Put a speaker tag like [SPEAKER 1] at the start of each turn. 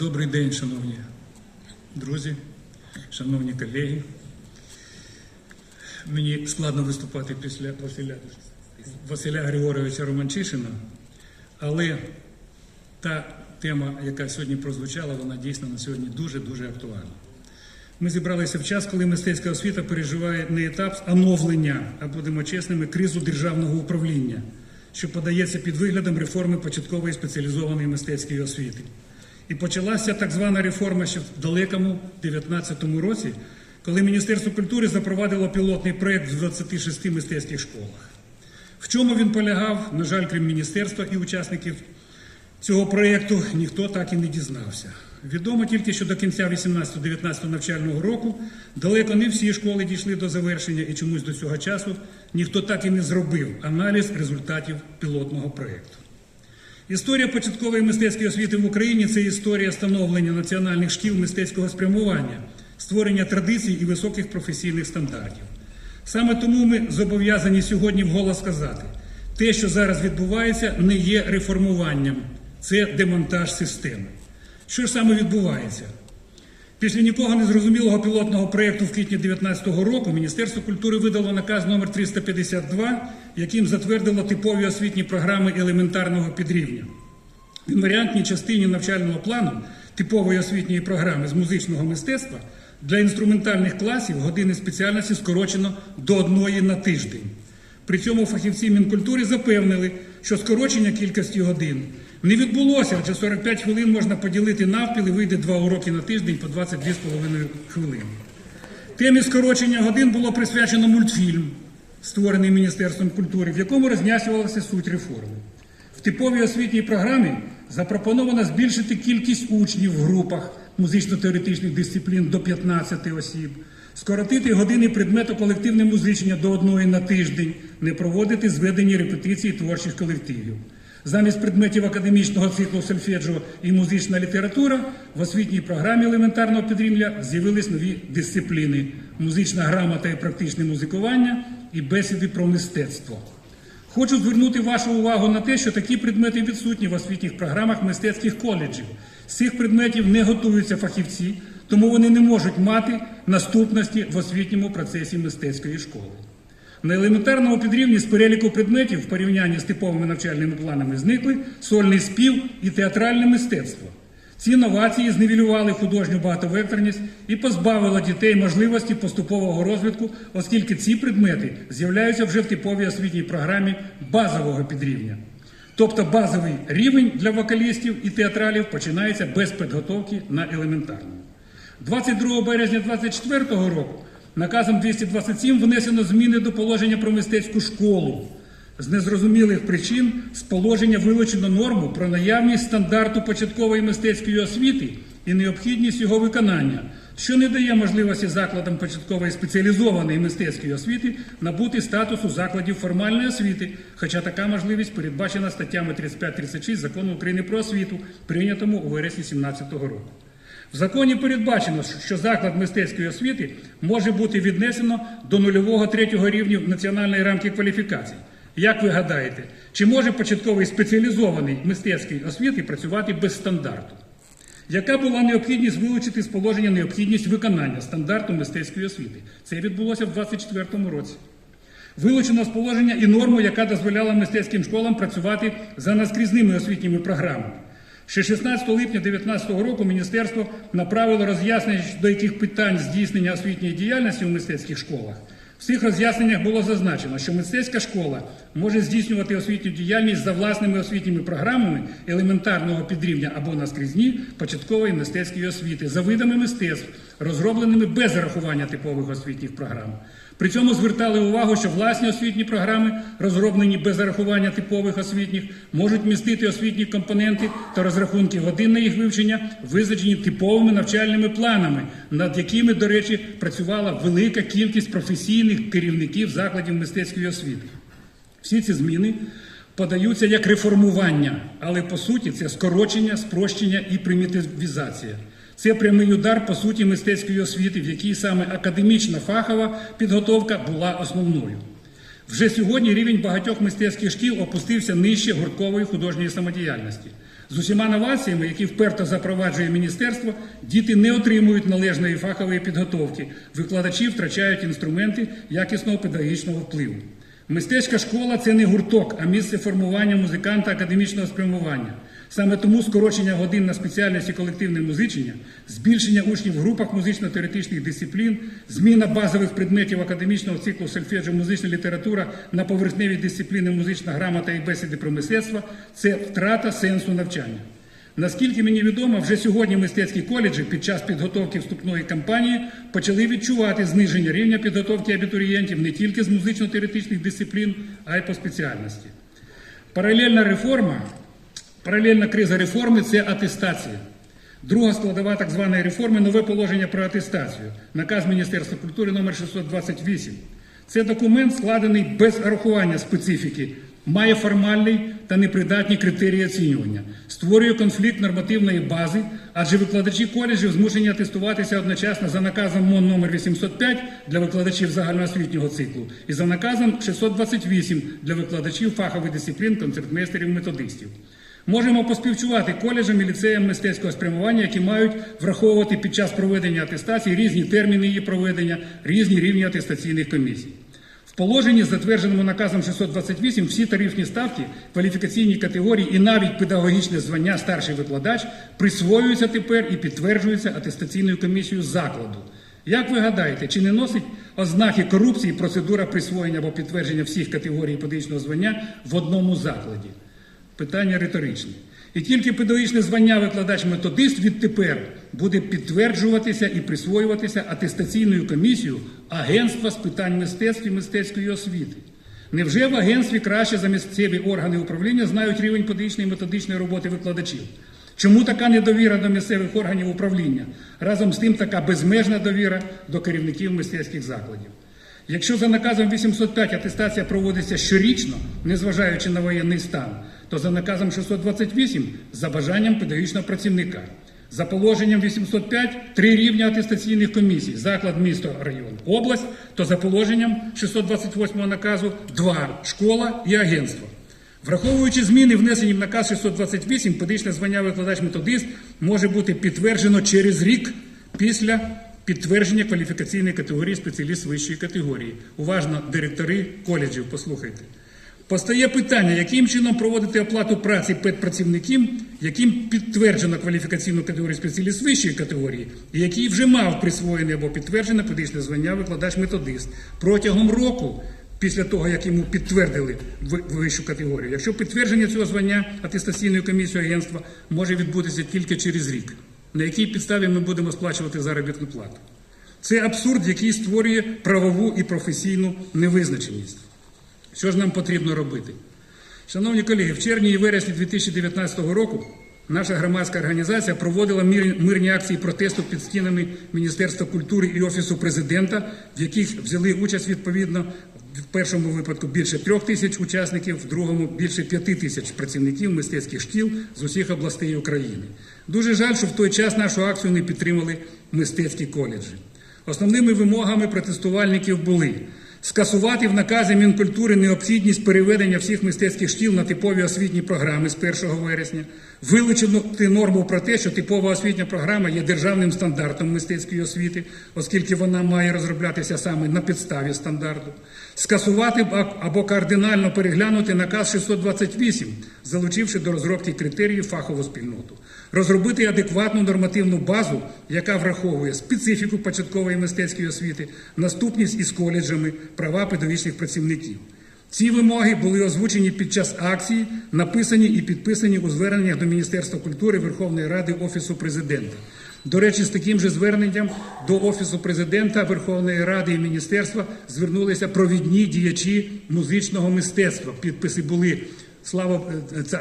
[SPEAKER 1] Добрий день, шановні друзі, шановні колеги. Мені складно виступати після Василя, Василя Григоровича Романчишина, але та тема, яка сьогодні прозвучала, вона дійсно на сьогодні дуже-дуже актуальна. Ми зібралися в час, коли мистецька освіта переживає не етап оновлення, а будемо чесними, кризу державного управління, що подається під виглядом реформи початкової спеціалізованої мистецької освіти. І почалася так звана реформа ще в далекому 19-му році, коли Міністерство культури запровадило пілотний проєкт в 26 мистецьких школах. В чому він полягав, на жаль, крім міністерства і учасників цього проєкту, ніхто так і не дізнався. Відомо тільки, що до кінця 18-19 навчального року далеко не всі школи дійшли до завершення і чомусь до цього часу ніхто так і не зробив аналіз результатів пілотного проєкту. Історія початкової мистецької освіти в Україні це історія становлення національних шкіл мистецького спрямування, створення традицій і високих професійних стандартів. Саме тому ми зобов'язані сьогодні вголос сказати, те, що зараз відбувається, не є реформуванням, це демонтаж системи. Що ж саме відбувається? Після нікого не зрозумілого пілотного проєкту в квітні 2019 року Міністерство культури видало наказ номер 352, яким затвердило типові освітні програми елементарного підрівня. В інваріантній частині навчального плану типової освітньої програми з музичного мистецтва для інструментальних класів години спеціальності скорочено до одної на тиждень. При цьому фахівці Мінкультури запевнили, що скорочення кількості годин не відбулося, адже 45 хвилин можна поділити навпіл і вийде два уроки на тиждень по 22,5 хвилини. Темі скорочення годин було присвячено мультфільм, створений Міністерством культури, в якому роз'яснювалася суть реформи. В типовій освітній програмі запропоновано збільшити кількість учнів в групах музично-теоретичних дисциплін до 15 осіб, скоротити години предмету колективне музичення до одної на тиждень, не проводити зведені репетиції творчих колективів. Замість предметів академічного циклу сольфеджіо і музична література в освітній програмі елементарного підрівня з'явились нові дисципліни: музична грамота і практичне музикування і бесіди про мистецтво. Хочу звернути вашу увагу на те, що такі предмети відсутні в освітніх програмах мистецьких коледжів. З цих предметів не готуються фахівці, тому вони не можуть мати наступності в освітньому процесі мистецької школи. На елементарному підрівні з переліку предметів в порівнянні з типовими навчальними планами зникли сольний спів і театральне мистецтво. Ці новації зневілювали художню багатовекторність і позбавили дітей можливості поступового розвитку, оскільки ці предмети з'являються вже в типовій освітній програмі базового підрівня. Тобто базовий рівень для вокалістів і театралів починається без підготовки на елементарному. 22 березня 2024 року наказом 227 внесено зміни до положення про мистецьку школу. З незрозумілих причин з положення вилучено норму про наявність стандарту початкової мистецької освіти і необхідність його виконання, що не дає можливості закладам початкової спеціалізованої мистецької освіти набути статусу закладів формальної освіти, хоча така можливість передбачена статтями 35-36 закону України про освіту, прийнятому у вересні 2017 року. В законі передбачено, що заклад мистецької освіти може бути віднесено до нульового третього рівня національної рамки кваліфікацій. Як ви гадаєте, чи може початковий спеціалізований мистецький освіти працювати без стандарту? Яка була необхідність вилучити з положення необхідність виконання стандарту мистецької освіти? Це відбулося в 2024 році. Вилучено з положення і норму, яка дозволяла мистецьким школам працювати за наскрізними освітніми програмами. Ще 16 липня 2019 року міністерство направило роз'яснення, до яких питань здійснення освітньої діяльності у мистецьких школах. В цих роз'ясненнях було зазначено, що мистецька школа може здійснювати освітню діяльність за власними освітніми програмами елементарного підрівня або наскрізні початкової мистецької освіти за видами мистецтв, розробленими без зарахування типових освітніх програм. При цьому звертали увагу, що власні освітні програми, розроблені без зарахування типових освітніх, можуть містити освітні компоненти та розрахунки годин на їх вивчення, визначені типовими навчальними планами, над якими, до речі, працювала велика кількість професійних керівників закладів мистецької освіти. Всі ці зміни подаються як реформування, але по суті це скорочення, спрощення і примітивізація. Це прямий удар по суті мистецької освіти, в якій саме академічна фахова підготовка була основною. Вже сьогодні рівень багатьох мистецьких шкіл опустився нижче гурткової художньої самодіяльності. З усіма новаціями, які вперто запроваджує міністерство, діти не отримують належної фахової підготовки. Викладачі втрачають інструменти якісного педагогічного впливу. Мистецька школа це не гурток, а місце формування музиканта академічного спрямування. Саме тому скорочення годин на спеціальності колективне музичення, збільшення учнів в групах музично-теоретичних дисциплін, зміна базових предметів академічного циклу сольфеджіо музична література на поверхневі дисципліни музична грамота і бесіди про мистецтво це втрата сенсу навчання. Наскільки мені відомо, вже сьогодні мистецькі коледжі під час підготовки вступної кампанії почали відчувати зниження рівня підготовки абітурієнтів не тільки з музично-теоретичних дисциплін, а й по спеціальності. Паралельна реформа, паралельна криза реформи це атестація. Друга складова так званої реформи нове положення про атестацію. Наказ Міністерства культури номер 628. Це документ, складений без рахування специфіки, має формальний та непридатні критерії оцінювання, створює конфлікт нормативної бази, адже викладачі коледжів змушені атестуватися одночасно за наказом МОН номер 805 для викладачів загальноосвітнього циклу і за наказом 628 для викладачів фахових дисциплін, концертмейстерів, методистів. Можемо поспівчувати коледжам і ліцеям мистецького спрямування, які мають враховувати під час проведення атестації різні терміни її проведення, різні рівні атестаційних комісій. Положенні, затвердженому наказом 628, всі тарифні ставки, кваліфікаційні категорії і навіть педагогічне звання старший викладач присвоюються тепер і підтверджуються атестаційною комісією закладу. Як ви гадаєте, чи не носить ознаки корупції процедура присвоєння або підтвердження всіх категорій педагогічного звання в одному закладі? Питання риторичне. І тільки педагогічне звання викладач-методист відтепер буде підтверджуватися і присвоюватися атестаційною комісією Агентства з питань мистецтв і мистецької освіти. Невже в агентстві краще за місцеві органи управління знають рівень педагогічної і методичної роботи викладачів? Чому така недовіра до місцевих органів управління? Разом з тим така безмежна довіра до керівників мистецьких закладів. Якщо за наказом 805 атестація проводиться щорічно, незважаючи на воєнний стан, то за наказом 628 за бажанням педагогічного працівника. За положенням 805 три рівня атестаційних комісій: заклад, місто, район, область, то за положенням 628 наказу два школа і агентство. Враховуючи зміни, внесені в наказ 628, педагогічне звання викладач-методист може бути підтверджено через рік після підтвердження кваліфікаційної категорії спеціаліст вищої категорії. Уважно, директори коледжів, послухайте. Постає питання, яким чином проводити оплату праці педпрацівників, яким підтверджено кваліфікаційну категорію спеціаліст вищої категорії, і який вже мав присвоєне або підтверджене педагогічне звання викладач-методист протягом року. Після того, як йому підтвердили вищу категорію, якщо підтвердження цього звання атестаційною комісією агентства може відбутися тільки через рік, на якій підставі ми будемо сплачувати заробітну плату. Це абсурд, який створює правову і професійну невизначеність. Що ж нам потрібно робити? Шановні колеги, в червні і вересні 2019 року наша громадська організація проводила мирні акції протесту під стінами Міністерства культури і Офісу президента, в яких взяли участь відповідно в першому випадку більше трьох тисяч учасників, в другому більше п'яти тисяч працівників мистецьких шкіл з усіх областей України. Дуже жаль, що в той час нашу акцію не підтримали мистецькі коледжі. Основними вимогами протестувальників були скасувати в наказі Мінкультури необхідність переведення всіх мистецьких шкіл на типові освітні програми з 1 вересня, вилучити норму про те, що типова освітня програма є державним стандартом мистецької освіти, оскільки вона має розроблятися саме на підставі стандарту, скасувати або кардинально переглянути наказ 628, залучивши до розробки критеріїв фахову спільноту, розробити адекватну нормативну базу, яка враховує специфіку початкової мистецької освіти, наступність із коледжами, права педагогічних працівників. Ці вимоги були озвучені під час акції, написані і підписані у зверненнях до Міністерства культури Верховної Ради Офісу президента. До речі, з таким же зверненням до Офісу президента Верховної Ради і Міністерства звернулися провідні діячі музичного мистецтва. Підписи були слава е,